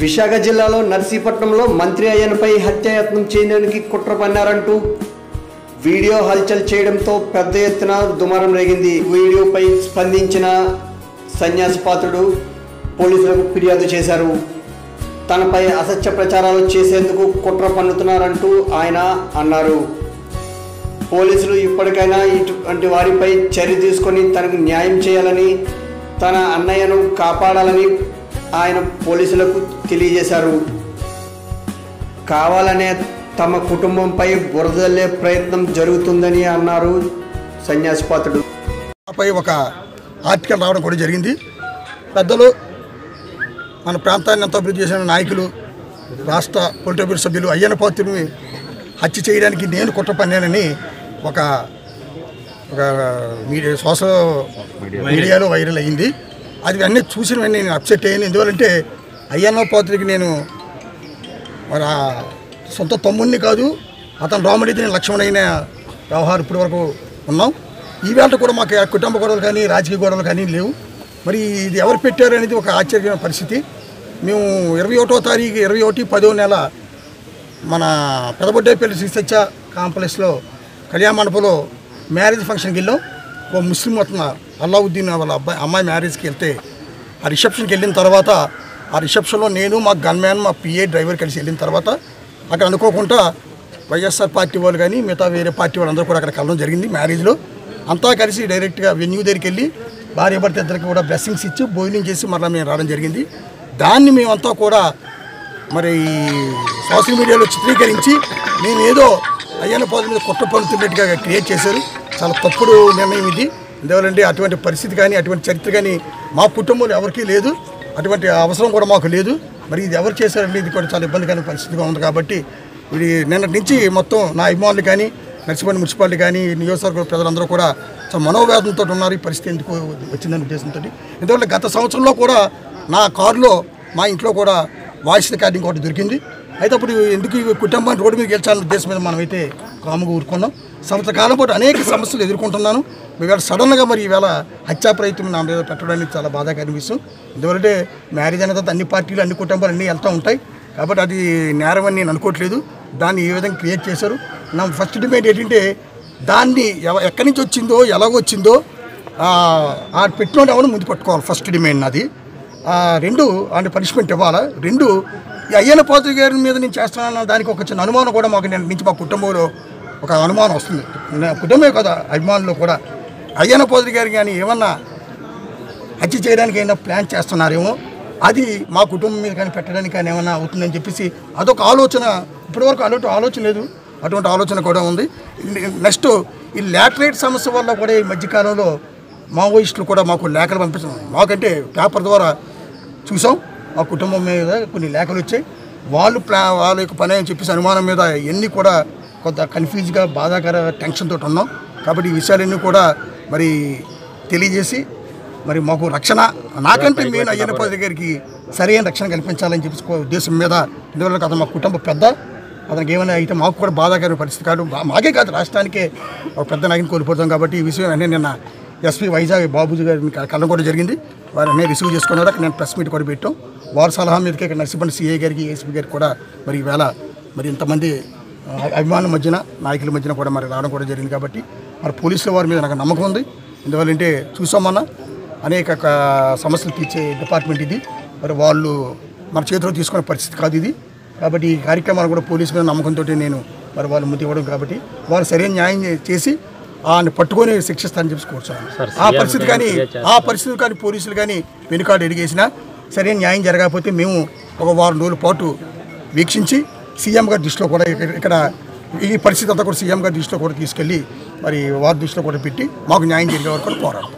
విశాఖ జిల్లాలో నర్సీపట్నంలో మంత్రి అయ్యన్పై హత్యాయత్నం చేయడానికి కుట్ర పన్నారంటూ వీడియో హల్చల్ చేయడంతో పెద్ద ఎత్తున దుమారం రేగింది. వీడియోపై స్పందించిన సన్యాసపాత్రుడు పోలీసులకు ఫిర్యాదు చేశారు. తనపై అసత్య ప్రచారాలు చేసేందుకు కుట్ర పన్నుతున్నారంటూ ఆయన అన్నారు. పోలీసులు ఇప్పటికైనా ఇటువంటి వారిపై చర్య తీసుకొని తనకు న్యాయం చేయాలని తన అన్నయ్యను కాపాడాలని ఆయన పోలీసులకు తెలియజేశారు. కావాలనే తమ కుటుంబంపై బురదల్లే ప్రయత్నం జరుగుతుందని అన్నారు సన్యాసిపాత్రుడు పై ఒక ఆర్టికల్ రావడం కూడా జరిగింది. పెద్దలు మన ప్రాంతాన్ని ఎంతో అభివృద్ధి చేసిన నాయకులు రాష్ట్ర పొలిటికల్ సభ్యులు అయ్యన పాత్రుని హత్య చేయడానికి నేను కుట్ర పన్నానని ఒక ఒక మీడియా సోషల్ మీడియాలో వైరల్ అయ్యింది అది అన్నీ చూసిన వెంటనే నేను అప్సెట్ అయ్యాను. ఎందువల్లంటే అయ్యన్న పాత్రికి నేను మరి సొంత తమ్ముడిని కాదు అతను రాముడిని లక్ష్మణైన వ్యవహారం ఇప్పటి వరకు ఉన్నాం ఈవేళ కూడా మాకు కుటుంబ గొడవలు కానీ రాజకీయ గొడవలు కానీ లేవు. మరి ఇది ఎవరు పెట్టారు అనేది ఒక ఆశ్చర్యమైన పరిస్థితి. మేము ఇరవై ఒకటో తారీఖు ఇరవై ఒకటి పదో నెల మన పెదబొడ్డేపల్లి శ్రీ సత్య కాంప్లెక్స్లో కళ్యాణ మండపంలో మ్యారేజ్ ఫంక్షన్కి వెళ్ళాం. ఒక ముస్లిం అతను అల్లావుద్దీన్ వాళ్ళ అబ్బాయి అమ్మాయి మ్యారేజ్కి వెళ్తే ఆ రిసెప్షన్కి వెళ్ళిన తర్వాత ఆ రిసెప్షన్లో నేను మా గన్మ్యాన్ మా పిఏ డ్రైవర్ కలిసి వెళ్ళిన తర్వాత అక్కడ అనుకోకుండా వైఎస్ఆర్ పార్టీ వాళ్ళు కానీ మిగతా వేరే పార్టీ వాళ్ళందరూ కూడా అక్కడ కలవడం జరిగింది మ్యారేజ్లో అంతా కలిసి డైరెక్ట్గా వెన్యూ దగ్గరికి వెళ్ళి భార్య భర్త ఇద్దరికి కూడా బ్లెస్సింగ్స్ ఇచ్చి భోజనం చేసి మరలా మేము రావడం జరిగింది. దాన్ని మేమంతా కూడా మరి సోషల్ మీడియాలో చిత్రీకరించి మేము ఏదో అయ్యన్న పాదు మీద కుట్ర పడుతున్నట్టుగా క్రియేట్ చేశారు. చాలా తప్పుడు నిర్ణయం ఇది. ఎందువల్లంటే అటువంటి పరిస్థితి కానీ అటువంటి చరిత్ర కానీ మా కుటుంబంలో ఎవరికీ లేదు. అటువంటి అవసరం కూడా మాకు లేదు. మరి ఇది ఎవరు చేశారంటే ఇది కూడా చాలా ఇబ్బందికరమైన పరిస్థితిగా ఉంది కాబట్టి ఇది నిన్నటి నుంచి మొత్తం నా అభిమానులు కానీ నర్సిపల్లి మున్సిపాలిటీ కానీ నియోజకవర్గ ప్రజలందరూ కూడా చాలా మనోవేదంతో ఉన్నారు. ఈ పరిస్థితి ఎందుకు వచ్చిందనే ఉద్దేశంతో. ఎందుకంటే గత సంవత్సరంలో కూడా నా కారులో మా ఇంట్లో కూడా వాయిస్ రికార్డింగ్ ఒకటి దొరికింది. అయితే అప్పుడు ఎందుకు కుటుంబాన్ని రోడ్డు మీద గెలిచాలనే ఉద్దేశం మీద మనమైతే కాముగా ఊరుకున్నాం. సంవత్సర కాలం పాటు అనేక సమస్యలు ఎదుర్కొంటున్నాను. ఈవేళ సడన్గా మరి ఈవేళ హత్యా ప్రయత్నం నా మీద పెట్టడానికి చాలా బాధాకరమైన విషయం. ఎందుకంటే మ్యారేజ్ అయిన తర్వాత అన్ని పార్టీలు అన్ని కుటుంబాలు అన్నీ వెళ్తూ ఉంటాయి. కాబట్టి అది నేరం అని నేను అనుకోవట్లేదు. దాన్ని ఏ విధంగా క్రియేట్ చేశారు? నా ఫస్ట్ డిమాండ్ ఏంటంటే దాన్ని ఎవ- ఎక్కడి నుంచి వచ్చిందో ఎలాగొచ్చిందో ఆ ఆ పెట్టినోడు ఎవరు ముందు పట్టుకోవాలి ఫస్ట్ డిమాండ్ నాది. రెండు అంటే పనిష్మెంట్ ఇవ్వాలా? రెండు ఈ అయ్యన్న పాత్రి గారి మీద నేను చేస్తున్నాను దానికి ఒక చిన్న అనుమానం కూడా మాకు నేను నుంచి మా కుటుంబంలో ఒక అనుమానం వస్తుంది. కుటుంబమే కదా అభిమానులు కూడా. అయ్యన పాత్రి గారు కానీ ఏమన్నా హత్య చేయడానికి ఏమైనా ప్లాన్ చేస్తున్నారేమో అది మా కుటుంబం మీద కానీ పెట్టడానికి కానీ ఏమైనా అవుతుందని చెప్పేసి అదొక ఆలోచన. ఇప్పటివరకు అలాంటి ఆలోచన లేదు. అటువంటి ఆలోచన కూడా ఉంది. నెక్స్ట్ ఈ లాటరైట్ సమస్య వల్ల కూడా ఈ మధ్యకాలంలో మావోయిస్టులు కూడా మాకు లేఖలు పంపించాం మాకంటే పేపర్ ద్వారా చూసాం. మా కుటుంబం మీద కొన్ని లేఖలు వచ్చాయి. వాళ్ళు ప్లా వాళ్ళ యొక్క పని అని చెప్పేసి అనుమానం మీద ఎన్ని కూడా కొంత కన్ఫ్యూజ్గా బాధాకర టెన్షన్ తోటి ఉన్నాం. కాబట్టి ఈ విషయాలన్నీ కూడా మరి తెలియజేసి మరి మాకు రక్షణ నాకంటే నేను అయ్యన్న పాత్రి గారికి సరైన రక్షణ కల్పించాలని చెప్పి ఉద్దేశం మీద ఎందువల్ల అతను మా కుటుంబ పెద్ద అతనికి ఏమైనా అయితే మాకు కూడా బాధాకరమైన పరిస్థితి కాదు. మాకే కాదు రాష్ట్రానికే ఒక పెద్ద నాయకుని కోల్పోతాం కాబట్టి ఈ విషయం అన్నీ నిన్న ఎస్పీ వైజాగ్ బాబుజీ గారిని క- కలవడం కూడా జరిగింది. వారు అన్నీ రిసీవ్ చేసుకున్నారు. అక్కడ నేను ప్రెస్ మీట్ కూడా పెట్టాం. వారి సలహా మీదకి ఇక్కడ నర్సిపల్లి సిఐ గారికి ఏసీపీ గారికి కూడా మరి ఈవేళ మరి ఇంతమంది అభిమానుల మధ్యన నాయకుల మధ్యన కూడా మరి రావడం కూడా జరిగింది కాబట్టి మరి పోలీసుల వారి మీద నాకు నమ్మకం ఉంది. ఎందువల్లంటే చూసామన్నా అనేక సమస్యలు తీర్చే డిపార్ట్మెంట్ ఇది. మరి వాళ్ళు మన చేతిలో తీసుకునే పరిస్థితి కాదు ఇది. కాబట్టి ఈ కార్యక్రమాలు కూడా పోలీసు మీద నమ్మకంతో నేను మరి వాళ్ళు ముందు ఇవ్వడం కాబట్టి వాళ్ళు సరైన న్యాయం చేసి ఆయన పట్టుకొని శిక్షిస్తారని చెప్పి కోరుతున్నాను ఆ పరిస్థితి కానీ ఆ పరిస్థితి కానీ పోలీసులు కానీ వెనుకాడు ఎడిగేసినా సరైన న్యాయం జరగకపోతే మేము ఒక వారం రోజుల పాటు వీక్షించి సీఎం గారి దృష్టిలో కూడా ఇక్కడ- ఇక్కడ ఈ పరిస్థితి అంతా కూడా సీఎం గారి దృష్టిలో కూడా తీసుకెళ్ళి మరి వారి దృష్టిలో కూడా పెట్టి మాకు న్యాయం జరిగే వరకు కూడా పోరాడతాం.